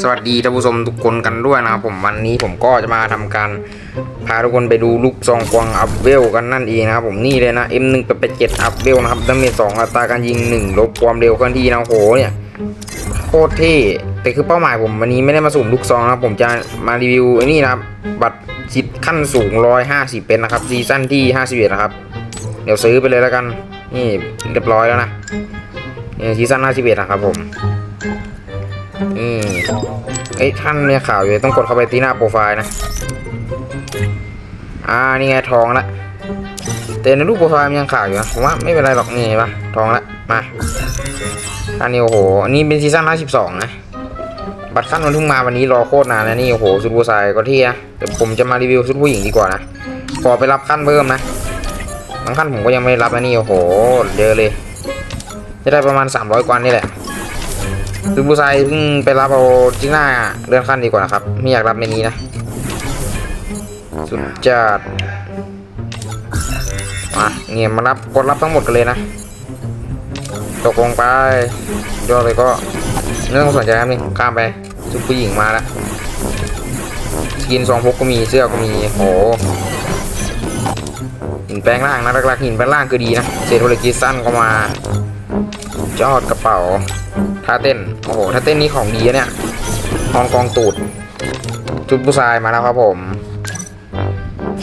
สวัสดีท่านผู้ชมทุกคนกันด้วยนะครับผมวันนี้ผมก็จะมาทำการพาทุกคนไปดูลูกซองกวางอัพเวลกันนั่นเองนะครับผมนี่เลยนะ M1 กับ7อัพเวลนะครับดาเมจ2อัตราการยิง1ลบความเร็วเคลื่อนที่นะโหเนี่ยโคตรเท่แต่คือเป้าหมายผมวันนี้ไม่ได้มาสุ่มลูกซองนะครับผมจะมารีวิวไอ้นี่นะครับบัตรสิทธิ์ขั้นสูง150เป็นนะครับซีซั่นที่51นะครับเดี๋ยวซื้อไปเลยแล้วกันนี่เรียบร้อยแล้วนะซีซั่น51นะครับผม อืมไอ้ท่านเนี่ยข่าวอยู่ต้องกดเข้าไปที่หน้าโปรไฟล์นะ อ่านี่ไงทองละแต่ในรูปโปรไฟล์มันยังข่าวอยู่นะผมว่าไม่เป็นไรหรอกนี่ปะทองละมาอันนี้โอ้โหนนี้เป็นซีซั่น52นะบัตรขั้นมันเพิ่งมาวันนี้รอโคตรนานนะนี่โอ้โหชุดผู้ชายก็เที่นะเดี๋ยวผมจะมารีวิวชุดผู้หญิงดีกว่านะขอไปรับขั้นเพิ่มนะบางขั้นผมก็ยังไม่รับนะนี่โอ้โหเยอะเลย จะได้ประมาณ 300กว่านี่แหละ คือผู้ชายเพิ่งไปรับเอาที่หน้าเลื่อนขั้นดีกว่านะครับ ไม่อยากรับในนี้นะ สุดจัดมาเงียมารับกดรับทั้งหมดกันเลยนะ ตกลงไปยอดเลยก็เรื่องสนใจครับนี่ข้ามไปชุดผู้หญิงมาแล้วสกินซองพกก็มีเสื้อก็มีโหหินแปลงร่างนะหลักๆหินแปลงร่างคือดีนะเศษโทรกิสั้นก็มา จอดกระเป๋าท่าเต้น โอ้โหท่าเต้นนี้ของดีอะเนี่ยฮองกองตูดชุดผู้ชายมาแล้วครับผม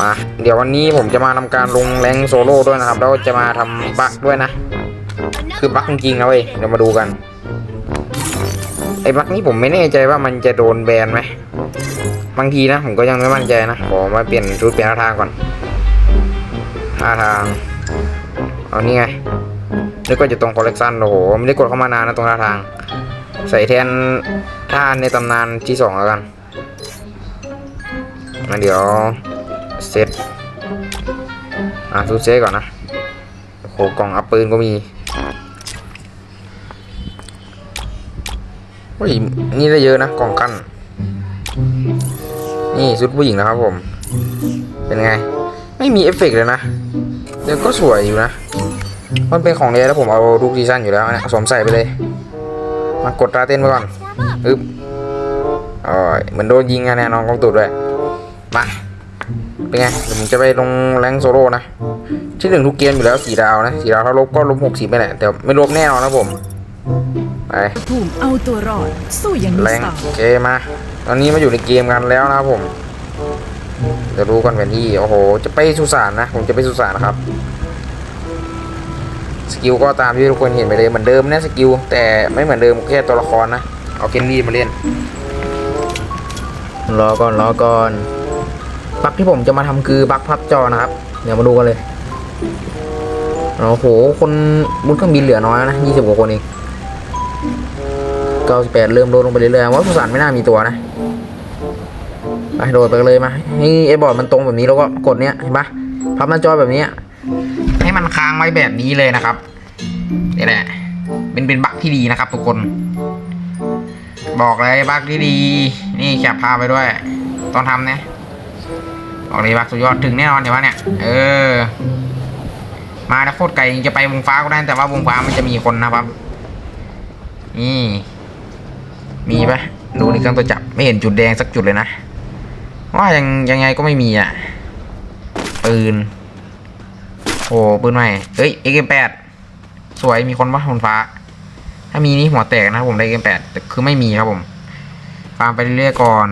มาเดี๋ยววันนี้ผมจะมาทำการลงแรงโซโล่ด้วยนะครับ แล้วจะมาทำบัคด้วยนะ คือบัคจริงๆนะเว้ย เดี๋ยวมาดูกัน ไอ้บัคนี้ผมไม่แน่ใจว่ามันจะโดนแบนไหมบางทีนะ ผมก็ยังไม่มั่นใจนะ ขอมาเปลี่ยนชุดเปลี่ยนท่าทางก่อนท่าทาง เอานี่ไง นึกว่าจะตรงคอลเลกชันโอ้โหไม่ได้กดเข้ามานานนะตรงท่าทาง ใส่แทนท่าในตำนานที่สองแล้วกันมาเดี๋ยวเซตอะซูเซตก่อนนะโอ้โหกล่องอัพปืนก็มีโอ้ยนี่ได้เยอะนะกล่องกั้นนี่ชุดผู้หญิงนะครับผม เป็นไง ไม่มีเอฟเฟกเลยนะเดี๋ยวก็สวยอยู่นะ มันเป็นของเดียแล้วผมเอาทุกซีซั่นอยู่แล้วเนี่ยสวมใส่ไปเลย มากดตราเต้นไปก่อนอึ๊บอ๋อยเหมือนโดนยิงอะแน่นอนกองตูดด้วยมาเป็นไงเดี๋ยวผมจะไปลงแรงโซโล่นะ ที่หนึ่งทุกเกมอยู่แล้วสี่ดาวนะสี่ดาวถ้าลบก็ลบหกสิบไปแหละแต่ไม่ลบแน่นอนนะผมไปภูมิเอาตัวรอดสู้อย่างมีแรงสไตล์โอเคมาตอนนี้มาอยู่ในเกมกันแล้วนะครับผมเดี๋ยวรู้กันเป็นที่โอ้โห จะไปสุสานนะ ผมจะไปสุสานนะครับ สกิลก็ตามที่ทุกคนเห็นไปเลยเหมือนเดิมนะสกิลแต่ไม่เหมือนเดิมแค่ตัวละครนะเอาเคนดี้มาเล่นรอก่อนรอก่อนบักที่ผมจะมาทำคือบักพับจอนะครับ เดี๋ยวมาดูกันเลยโอ้โหคนบนเครื่องบินเหลือน้อยนะยี่สิบกว่าคนเองเก้าสิบแปดเริ่มโดนลงไปเรื่อยๆว่าสุสานไม่น่ามีตัวนะไปโดดไปเลยมาให้ไอ้บอร์ดมันตรงแบบนี้แล้วก็กดเนี้ยเห็นปะพับหน้าจอแบบนี้ มันค้างไว้แบบนี้เลยนะครับนี่แหละ เป็นเป็นบั๊กที่ดีนะครับ ทุกคน บอกเลยบั๊กที่ดี นี่แคปภาไปด้วยตอนทำนะบอกเลยบั๊กสุดยอดถึงแน่นอนเห็นปะเนี่ย เออ มาแล้วโคตรไกลจะไปวงฟ้าก็ได้แต่ว่าวงฟ้ามันจะมีคนนะครับ นี่ มีปะดูในเครื่องตัวจับไม่เห็นจุดแดงสักจุดเลยนะว่ายังยังไงก็ไม่มีอะปืน โอ้ปืนใหม่ เอ้ย AK8 สวยมีคนว่าคนฟ้า ถ้ามีนี่หัวแตกนะครับผมได้ AK8 แต่คือไม่มีครับผมฟาร์มไปเรื่อยๆก่อน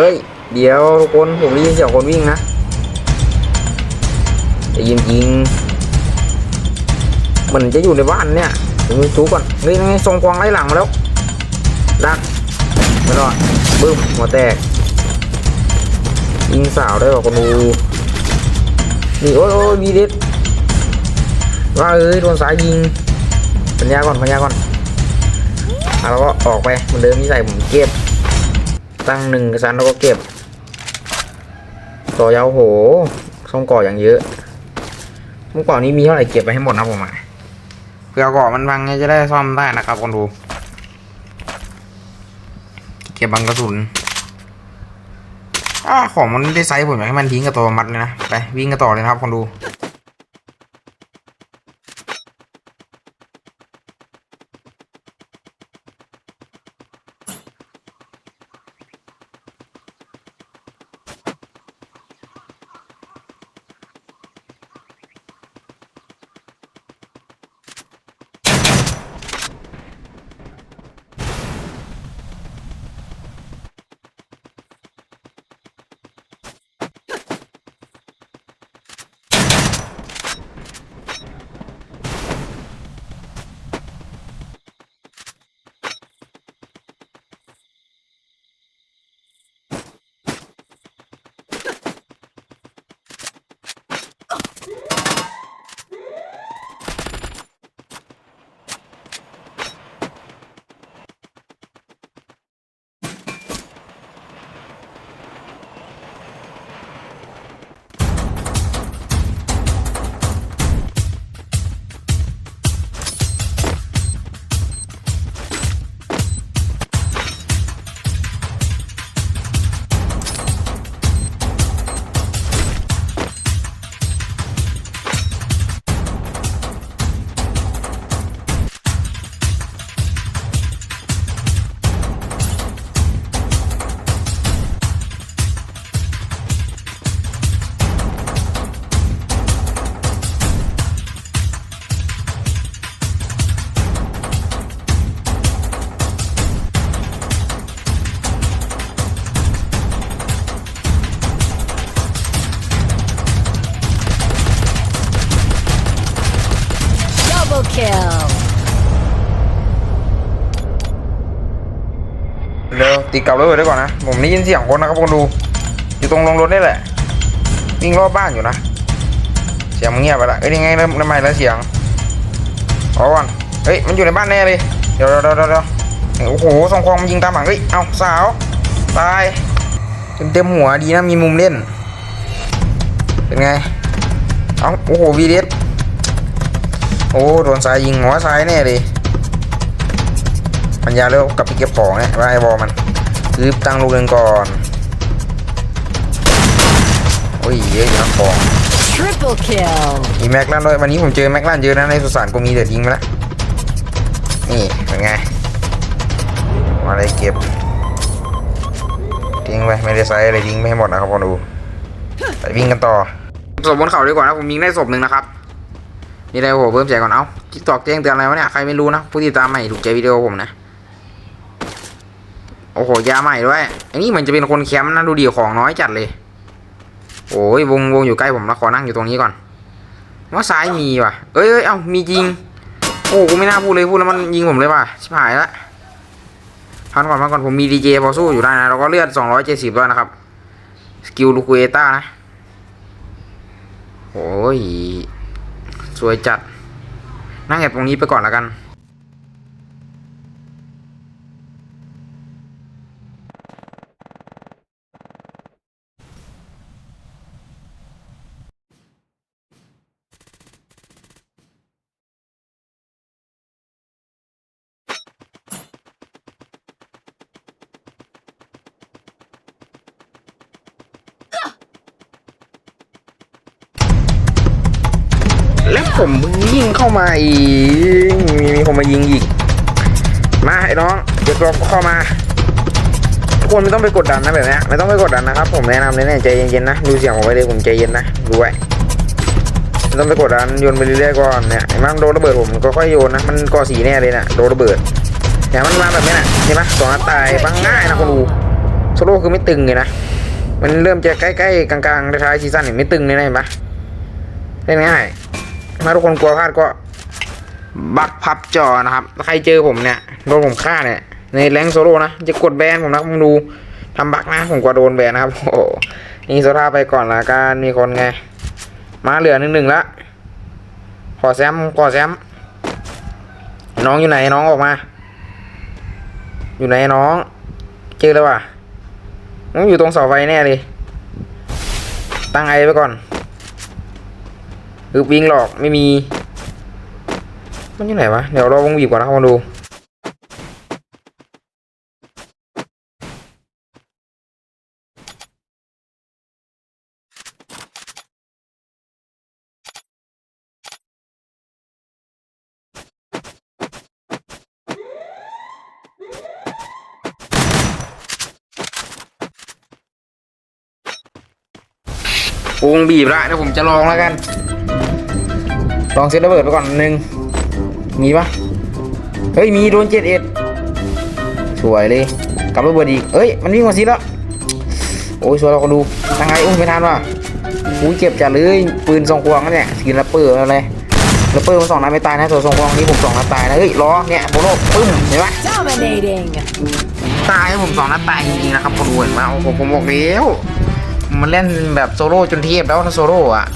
เอ้ย เดี๋ยวทุกคน ผมได้ยินเสียงคนวิ่งนะจะยิงยิงเหมันจะอยู่ในบ้านเนี่ยผมไปทุกก่อนเฮ้ยยังไงทรงควงไล่หลังมาแล้วดักไม่รอดบึ้มหัวแตกยิงสาวได้ป่ะคนดูนี่โอ้ยโอ้ยวีเด็ดว่าเอ้ยโดนสายยิงปัญญาก่อนปัญญาก่อนอะแล้วก็ออกไปเหมือนเดิมที่ใส่ผมเก็บ ตั้งหนึ่งกระสันแล้วก็เก็บ ต่อยาวโหซ่อมก่ออย่างเยอะเมื่อก่อนี้มีเท่าไหร่เก็บไปให้หมดนะผมอะเผื่อก่อมันพังไงจะได้ซ่อมได้นะครับคนดู เก็บบังกระสุนอ้าของมันได้ไซส์ผมอยากให้มันทิ้งกับตัวมัดเลยนะ ไปวิ่งกันต่อเลยนะครับคนดู เร็วตีกลับรถไว้ก่อนนะผมได้ยินเสียงคนนะครับคนดู อยู่ตรงลงรถนี่แหละวิ่งรอบบ้านอยู่นะ เสียงมันเงียบไปละเอ้ยยังไงเริ่มทำไมแล้วเสียงเอก่อนเฮ้ยมันอยู่ในบ้านแน่เลยเดี๋ยวเดี๋ยวเดี๋ยวเดี๋ยวโอ้โหสองควงมันยิงตามหลังเฮ้ยเอาสาวตายเต็มเต็มหัวดีนะมีมุมเล่น เป็นไงเอาโอ้โหวีเดสโอ้โดนสายยิงหัวซ้ายแน่เลย ปัญญาเร็วกลับไปเก็บของเนี่ยว่าไอ้บอลมันรีบตั้งลูกเรือนก่อนโอ้ยเยอะอยู่นะของ Triple kill มีแม็กลันด้วยวันนี้ผมเจอแม็กลันเยอะนะในสุสานกูมีเดี๋ยวทิ้งไปแล้วนี่เป็นไงมาอะไรเก็บทิ้งไปไม่ได้ใช้อะไรทิ้งไม่ให้หมดนะครับพอดูไปวิ่งกันต่อศพบนเขาดีกว่านะผมยิงได้ศพหนึ่งนะครับนี่ได้โอ้โหเพิ่มใจก่อนเอ้าทิกตอกแจ้งเตือนอะไรวะเนี่ยใครไม่รู้นะผู้ติดตามใหม่ถูกใจวิดีโอผมนะ โอ้โหยาใหม่ด้วยอันนี้เหมือนจะเป็นคนแคมป์นะดูดีของน้อยจัดเลย โอ้ยวงวงอยู่ใกล้ผมแล้วขอนั่งอยู่ตรงนี้ก่อนว่าซ้ายมีว่ะ เอ้ยเอ้ยเอามีจริง โอ้กูไม่น่าพูดเลยพูดแล้วมันยิงผมเลยว่ะชิบหายละพันก่อนพันก่อนผมมีดีเจพอสู้อยู่ได้นะแล้วก็เลือด270ด้วยนะครับสกิลลูคเอต้านะโอ้ยสวยจัด นั่งแอบตรงนี้ไปก่อนแล้วกัน ผมยิงเข้ามาอีก มีมีคนมายิงอีก มาไอ้น้อง เดี๋ยวเราเข้ามาทุกคนไม่ต้องไปกดดันนะแบบนี้ไม่ต้องไปกดดันนะครับ ผมแนะนำเลยเนี่ยใจเย็นๆนะ ดูเสียงผมไว้เลยผมใจเย็นนะดูไว้ไม่ต้องไปกดดันโยนไปเรื่อยๆก่อนเนี่ยไอ้มั่งโดนระเบิดผมก็ค่อยโยนนะมันก่อสีแน่เลยนะโดนระเบิดแต่มันมาแบบนี้นะเห็นไหมสองนัดตายบังง่ายนะคนดูโซโล่คือไม่ตึงเลยนะมันเริ่มจะใกล้ๆกลางๆท้ายซีซั่นเนี่ยไม่ตึงเลยนะเห็นปะเล่นง่าย ถ้าทุกคนกลัวพลาดก็บักพับจอนะครับใครเจอผมเนี่ยโดนผมฆ่าเนี่ยในแรงโซโล่นะจะกดแบนผมนะผมดูทำบักนะผมกลัวโดนแบนนะครับโอ้โหนี่โซท่าไปก่อนละกันมีคนไง มาเหลือหนึ่งหนึ่งละขอแซมขอแซม น้องอยู่ไหนน้องออกมา อยู่ไหนน้องเจอแล้วว่ะน้องอยู่ตรงเสาไฟแน่เลยตั้งไอไว้ก่อน คือวิ่งหลอกไม่มี มันอยู่ไหนวะ เดี๋ยวเราวงบีบก่อนนะครับมาดูวงบีบละเดี๋ยวผมจะลองแล้วกัน ลองเซตระเบิดไปก่อนหนึ่งมีปะเฮ้ยมีโดนเจ็ดเอ็ดสวยเลยกลับระเบิดอีกเอ้ยมันวิ่งมาซิแล้วโอ้ยสวยเราก็ดูยังไงอุ้ยไม่ทันว่ะอุ้ยเจ็บจัดเลยปืนทรงควงนั่นเนี่ยสกินแรปเปอร์อะไรแรปเปอร์มันสองนัดไม่ตายนะตัวทรงควงนี้ผมสองนัดตายนะเฮ้ยล้อเนี่ยโบโลปึ้มเห็นปะ Dominating. ตายผมสองนัดตายจริงๆนะครับคนดูเห็นไหมโอ้โหผมบอกแล้วมันเล่นแบบโซโล่จนเทียบแล้วถ้าโซโล่อะ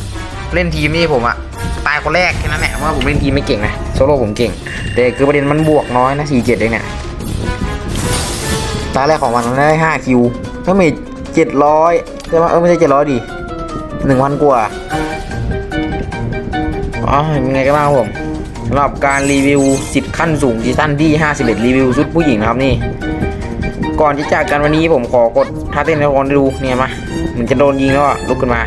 เล่นทีมนี่ผมอะ ตายคนแรกแค่นั้นแหละว่าผมเล่นทีมไม่เก่งนะโซโล่ผมเก่ง แต่คือประเด็นมันบวกน้อยนะสี่เจ็ดเองเนี่ยตาแรกของมันได้ห้าคิวถ้ามีเจ็ดร้อยใช่ไหมเออไม่ใช่เจ็ดร้อยดิหนึ่งพันกว่าอ๋อยังไงก็บ้างครับผมสำหรับการรีวิวสิทธิ์ขั้นสูงซีซั่นที่ 51 รีวิวชุดผู้หญิงนะครับนี่ ก่อนที่จากกันวันนี้ผมขอกดท่าเต้นให้ทุกคนได้ดูเนี่ยมาเหมือนจะโดนยิงแล้วอะลุกขึ้นมา